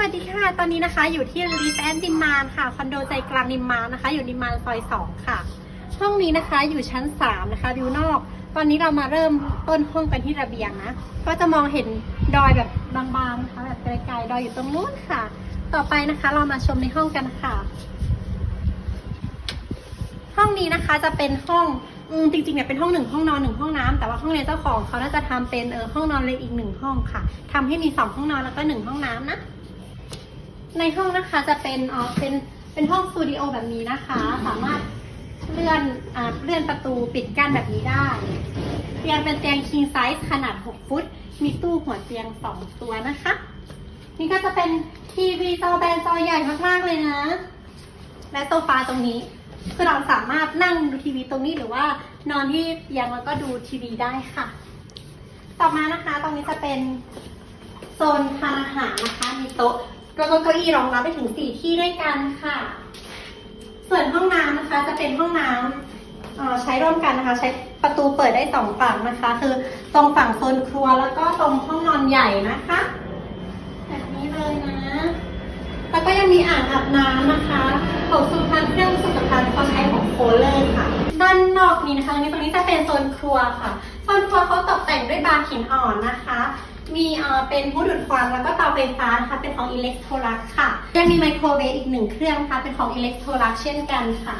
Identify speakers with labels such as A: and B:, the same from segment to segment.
A: วัสดีค่ะ ตอนนี้นะคะอยู่ที่รีแฟนดิมานค่ะ คอนโดใจกลางดิมานนะคะ อยู่ดิมานซอยสองค่ะ ห้องนี้นะคะอยู่ชั้นสามนะคะวิวนอก ตอนนี้เรามาเริ่มต้นห้องกันที่ระเบียงนะ ก็จะมองเห็นดอยแบบบางๆนะคะแบบไกลๆ ดอยอยู่ตรงนู้นค่ะ ต่อไปนะคะเรามาชมในห้องกันค่ะ ห้องนี้นะคะจะเป็นห้องอืมจริงๆเนี่ยเป็นห้องหนึ่งห้องนอนหนึ่งห้องน้ำแต่ว่าห้องเรียนเจ้าของเขาน่าจะทำเป็นเออห้องนอนเล็กอีกหนึ่งห้องค่ะทำให้มีสองห้องนอนแล้วก็หนึ่งห้องน้ำนะ ในห้องนะคะจะเป็นอ๋อเป็นเป็นห้องสตูดิโอแบบนี้นะคะ สามารถเลื่อนอ่าเลื่อนประตูปิดกั้นแบบนี้ได้ เตียงเป็นเตียง king size ขนาด 6 ฟุต มีตู้หัวเตียง 2 ตัวนะคะ นี่ก็จะเป็นทีวีจอแบนจอใหญ่มากๆเลยนะ และโซฟาตรงนี้คือเราสามารถนั่งดูทีวีตรงนี้หรือว่านอนที่เตียงแล้วก็ดูทีวีได้ค่ะ ต่อมานะคะ ตรงนี้จะเป็นโซนทานอาหารนะคะ มีโต๊ะ แล้วก็เก้าอี้รองรับไปถึงสี่ที่ด้วยกันค่ะ ส่วนห้องน้ำนะคะจะเป็นห้องน้ำใช้ร่วมกันนะคะ ใช้ประตูเปิดได้สองฝั่งนะคะ คือตรงฝั่งโซนครัวแล้วก็ตรงห้องนอนใหญ่นะคะแบบนี้เลยนะ แล้วก็ยังมีอ่างอาบน้ำนะคะของสุพรรณเครื่องสุขภัณฑ์เขาใช้ของโคเลอร์ค่ะ ด้านนอกนี้นะคะตรงนี้ตรงนี้จะเป็นโซนครัวค่ะโซนครัวเขาตกแต่งด้วยบาร์หินอ่อนนะคะ มีเป็นผู้ดูดควันแล้วก็เตาไฟฟ้านะคะเป็นของอิเล็กโทรลักค่ะยังมีไมโครเวฟอีกหนึ่งเครื่องนะคะเป็นของอิเล็กโทรลักเช่นกันค่ะ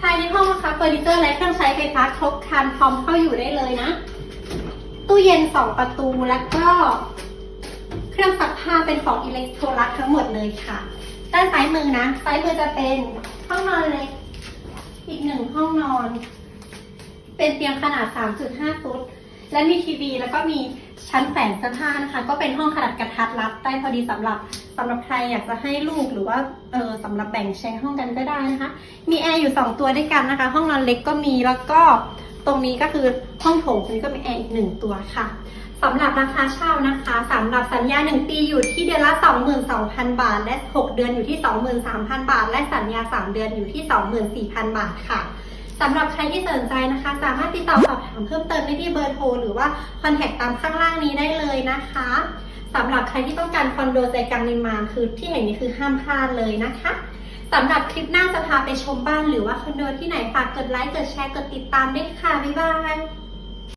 A: ภายในห้องนะคะเฟอร์นิเจอร์และเครื่องใช้ไฟฟ้าครบครันพร้อมเข้าอยู่ได้เลยนะ ตู้เย็นสองประตูแล้วก็ เครื่องซักผ้าเป็นของอิเล็กโทรลักทั้งหมดเลยค่ะ ด้านซ้ายมือนะซ้ายมือจะเป็นห้องนอนเล็กอีกหนึ่งห้องนอน เป็นเตียงขนาด 3.5 ฟุต และมีทีวีแล้วก็มีชั้นแฝงเสื้อผ้านะคะ ก็เป็นห้องขนาดกระทัดรัดได้พอดีสำหรับสำหรับใครอยากจะให้ลูกหรือว่าเออสำหรับแบ่งแชร์ห้องกันก็ได้นะคะ มีแอร์อยู่ 2 ตัวด้วยกันนะคะ ห้องนอนเล็กก็มีแล้วก็ตรงนี้ก็คือห้องโถงตรงนี้ก็มีแอร์อีกหนึ่งตัวค่ะสำหรับราคาเช่านะคะสำหรับสัญญา 1 ปีอยู่ที่เดือนละ 22,000 บาท และ 6 เดือนอยู่ที่ 23,000 บาท และสัญญา 3 เดือนอยู่ที่ 24,000 บาทค่ะ สำหรับใครที่สนใจนะคะ สามารถติดต่อสอบถามเพิ่มเติมได้ที่เบอร์โทรหรือว่าคอนแทคตามข้างล่างนี้ได้เลยนะคะสำหรับใครที่ต้องการคอนโดใจกลางนิมานคือที่แห่งนี้คือห้ามพลาดเลยนะคะสำหรับคลิปหน้าจะพาไปชมบ้านหรือว่าคอนโดที่ไหนฝากกดไลค์กดแชร์กดติดตามด้วยค่ะบ๊ายบาย